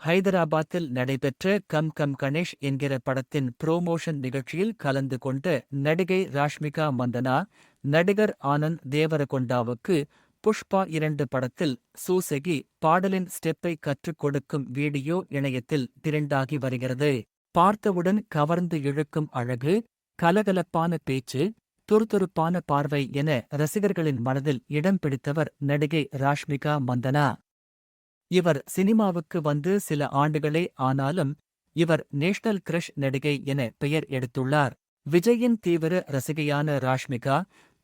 ஹைதராபாத்தில் நடைபெற்ற come come Ganesh என்கிற படத்தின் புரோமோஷன் நிகழ்ச்சியில் கலந்து கொண்ட நடிகை ராஷ்மிகா மந்தனா நடிகர் ஆனந்த் தேவரகொண்டாவுக்கு புஷ்பா இரண்டு படத்தில் சூசகி பாடலின் ஸ்டெப்பை கற்றுக் கொடுக்கும் வீடியோ இணையத்தில் திரண்டாகி வருகிறது. பார்த்தவுடன் கவர்ந்து இழுக்கும் அழகு கலகலப்பான பேச்சு துருதுருப்பான பார்வை என ரசிகர்களின் மனதில் இடம் பிடித்தவர் நடிகை ராஷ்மிகா மந்தனா. இவர் சினிமாவுக்கு வந்து சில ஆண்டுகளே ஆனாலும் இவர் நேஷனல் கிரஷ் நடிகை என பெயர் எடுத்துள்ளார். விஜயின் தீவிர ரசிகையான ராஷ்மிகா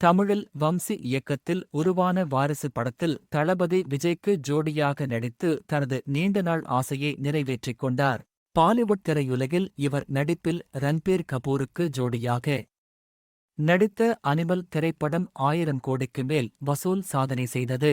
தமிழில் வம்சி இயக்கத்தில் உருவான வாரிசு படத்தில் தளபதி விஜய்க்கு ஜோடியாக நடித்து தனது நீண்ட நாள் ஆசையை நிறைவேற்றிக் கொண்டார். பாலிவுட் திரையுலகில் இவர் நடிப்பில் ரன்பீர் கபூருக்கு ஜோடியாக. நடித்த அனிமல் திரைப்படம் ஆயிரம் கோடிக்கு மேல் வசூல் சாதனை செய்தது.